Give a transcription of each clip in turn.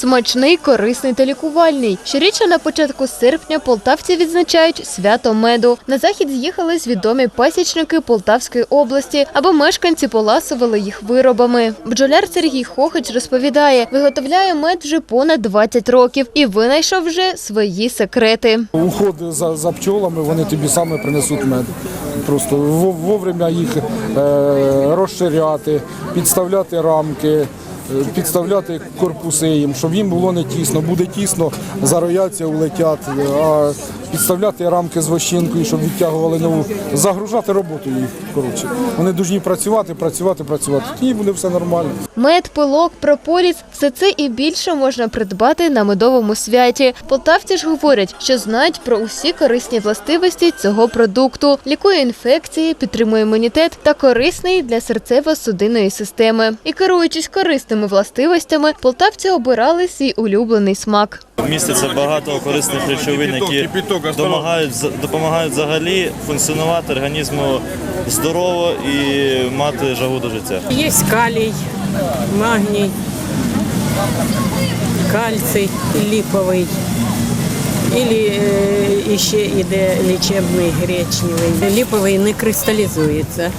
Смачний, корисний та лікувальний. Щорічно на початку серпня полтавці відзначають свято меду. На захід з'їхались відомі пасічники Полтавської області, аби мешканці поласували їх виробами. Бджоляр Сергій Хохич розповідає, виготовляє мед вже понад 20 років і винайшов вже свої секрети. Уход за, за пчолами, вони тобі саме принесуть мед. Просто вовремя їх е, розширяти, підставляти рамки, підставляти корпуси їм, щоб їм було не тісно. Буде тісно, зарояться, улетять, а підставляти рамки з вощинкою, щоб відтягували нову, загружати роботу їх. Коротше. Вони повинні працювати, працювати, працювати. Тоді буде все нормально. Мед, пилок, прополіс – все це і більше можна придбати на медовому святі. Полтавці ж говорять, що знають про усі корисні властивості цього продукту. Лікує інфекції, підтримує імунітет та корисний для серцево-судинної системи. І керуючись корисними властивостями, полтавці обирали свій улюблений смак. Міститься багато корисних речовин, які допомагають, допомагають взагалі функціонувати організму здорово і мати жагу до життя. Есть калий, магний, кальций липовий. Или е, ще іде лічебний гречневий. Ліповий не кристалізується.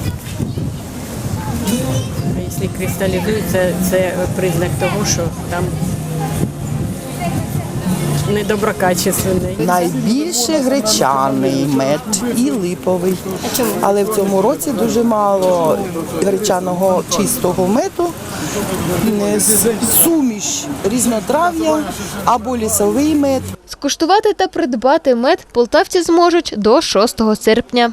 Якщо кристалізується, це признак того, що там недоброкачественний. Найбільше гречаний мед і липовий. Але в цьому році дуже мало гречаного чистого меду, суміш різнотрав'я або лісовий мед. Скуштувати та придбати мед полтавці зможуть до 6 серпня.